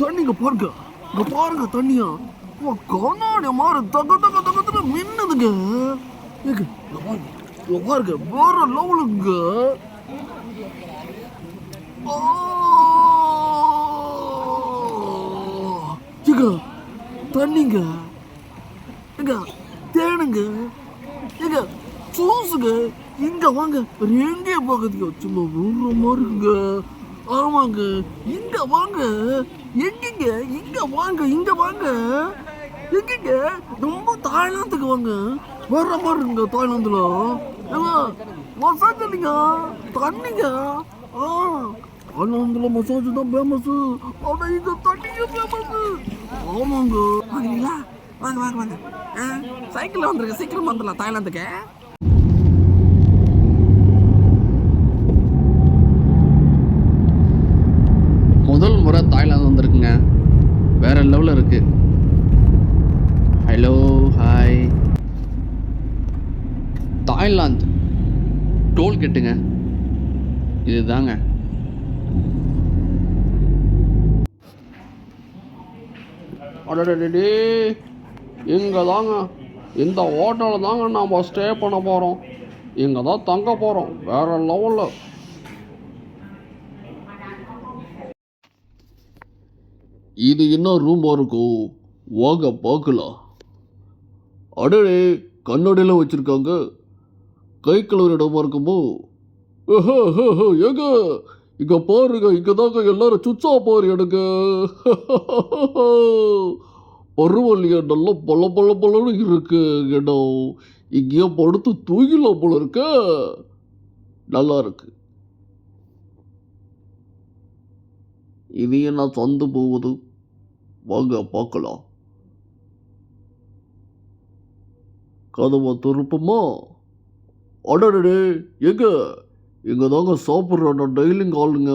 தண்ணிங்க பாருங்க. இங்க பாருங்க தண்ணியா. ஓ கண்ணாடி மாதிரி தக தக தக தக மின்னுதுங்க ஏங்க, இங்க பாருங்க பாருங்க வேற லெவலுங்க. ஏங்க, தண்ணிங்க. ஏங்க தேனுங்க. ஏங்க ஜூஸுங்க. இங்க வாங்க எங்கே எங்கேயும் பார்க்கறதுக்கு சும்மா ஊர்ற மாதிரி இருக்குங்க. ஆமாங்க இங்க வாங்க எங்கிங்க இங்க வாங்க இங்க வாங்க. எங்கிங்க? ரொம்ப தாய்லாந்துக்கு வாங்க. வர்ற மாதிரி இருக்குங்க தாய்லாந்துல. மசாஜ் இல்லைங்க? தண்ணிங்க? ஆ தாய்லாந்துல மசாஜ் தான் ஃபேமஸ் ஆனா இங்க தண்ணிங்க ஃபேமஸ் ஆமாங்க. வாங்குறீங்களா வாங்க வாங்க வாங்க. ஆ சைக்கிள் வந்துருங்க. சீக்கிரம் வந்துடலாம் தாய்லாந்துக்கு முதல் முறை தாய்லாந்து வந்திருக்குங்க வேற லெவலில் இருக்கு ஹலோ ஹாய் தாய்லாந்து டோல் கெட்டுங்க. இதுதாங்க. அடடே இங்கே தாங்க இந்த ஹோட்டலில் தாங்க நாம் ஸ்டே பண்ண போகிறோம் இங்கே தான் தங்க போகிறோம் வேறு லெவலில். இது என்ன ரூமாக இருக்கும் வாங்க பார்க்கலாம். அடடே கண்ணாடியில் வச்சுருக்காங்க. கை கழுவுற இடமா இருக்குமோ ஏஹே, ஹே, ஏங்க இங்க பாருங்க இங்க தாங்க எல்லாரும் சுச்சா பாரு எனக்கு. பருவல்லியா நல்லா பல பல பலன்னு இருக்கு இடம் இங்கேயே படுத்து தூங்கிலாம் போல இருக்க. நல்லா இருக்கு. இது என்ன சந்து போகுது. வாங்க பார்க்கலாம். கதவை துருப்பமா அடடே எங்க? இங்கே தாங்க சாப்பிட்ற டெய்லிங் ஆளுங்க.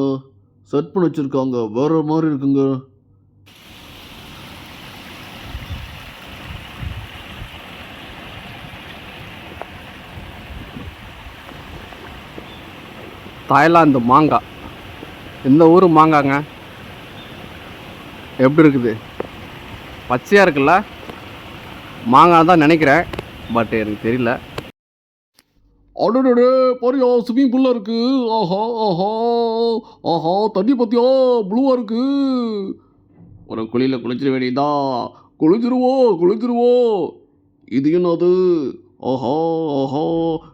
செட் பண்ணி வச்சுருக்காங்க வேறு மாதிரி இருக்குங்க. தாய்லாந்து மாங்காய் இந்த ஊர் மாங்காங்க. எப்படி இருக்குது? பச்சையாக இருக்குல்ல? மாங்காய் தான் நினைக்கிறேன் பட் எனக்கு தெரியல. அடடே பாரியா ஸ்விம்மிங் பூலில் இருக்கு. ஆஹா ஆஹா ஆஹா தண்ணி பற்றியா ப்ளூவாக இருக்கு. ஒரு குழியில் குளிச்சிட வேண்டியதா குளிச்சிருவோம் குளிச்சிருவோம் இது என்னது? ஆஹா ஆஹா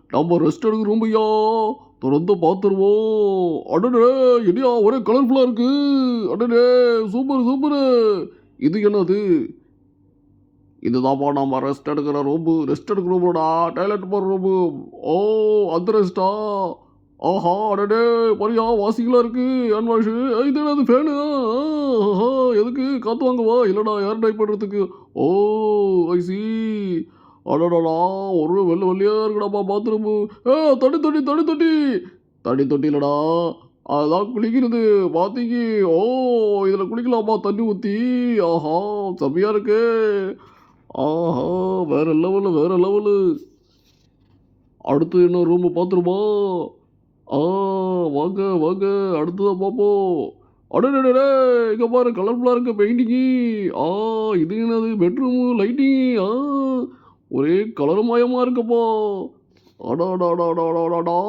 நம்ம ரெஸ்ட் எடுக்க ஐயா திறந்து பார்த்துருவோம். அடடே என்னையா ஒரே கலர்ஃபுல்லாக இருக்கு. அடடே சூப்பர் சூப்பரு இது என்னது? இதுதான்ப்பா நம்ம ரெஸ்ட் எடுக்கிற ரூம்பு ரெஸ்ட் எடுக்கிற ரூம்டா டாய்லெட் போகிற ரூமு ஓ அந்த ரெஸ்டா ஆஹா அடடே பரியா வாசிக்கலாம் இருக்கு ஹேண்ட் வாஷு இது என்னது ஃபேனு ஆஹா எதுக்கு? காற்று வாங்கவா? இல்லைடா ஏர் டைப் பண்ணுறதுக்கு ஓ ஐசி அடடாடா ஒரு வெள்ளை வெள்ளையாக இருக்குடாப்பா பாத்ரூமு ஏ தடி தடி தடி தொட்டி தண்ணி தொட்டி இல்லைடா. அதுதான் குளிக்கிறது பார்த்தீங்க ஓ இதில் குளிக்கலாமா தண்ணி ஊற்றி ஆஹா செம்மையாக இருக்கே. ஆஹா வேற லெவலு வேற லெவலு அடுத்து என்ன ரூமு பார்த்துருமா? ஆ வாங்க வாங்க அடுத்ததான் பார்ப்போம். அடடே இங்கே பாரு கலர்ஃபுல்லாக இருக்க பெயிண்டிங்கு ஆ இது என்னது பெட்ரூமு லைட்டிங் ஆ ஒரே கலர் மயமாக இருக்கப்பா. அடாடாடாடாடாடாடா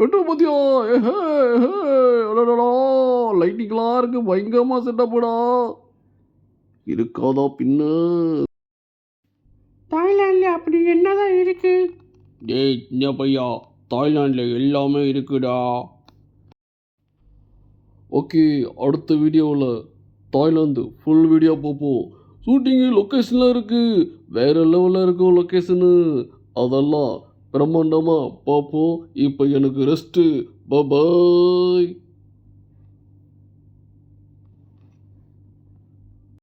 பெட்ரூம் பற்றியா ஏஹே ஏஹே அடாடாடா. லைட்டிங்லாம் இருக்குது பயங்கரமாக செட்டப்புடா இருக்காதா பின்ன. தாய்லாண்டில் அப்படி என்னதான் இருக்கு? டேய் சின்ன பையா தாய்லாண்டில் எல்லாமே இருக்குடா. ஓகே அடுத்த வீடியோவில் தாய்லாந்து ஃபுல் வீடியோ பார்ப்போம். ஷூட்டிங்கு லொக்கேஷன்லாம் இருக்குது வேறு லெவலில் இருக்கும் லொக்கேஷனு அதெல்லாம் பிரம்மாண்டமாக பார்ப்போம். இப்போ எனக்கு ரெஸ்ட்டு பாய்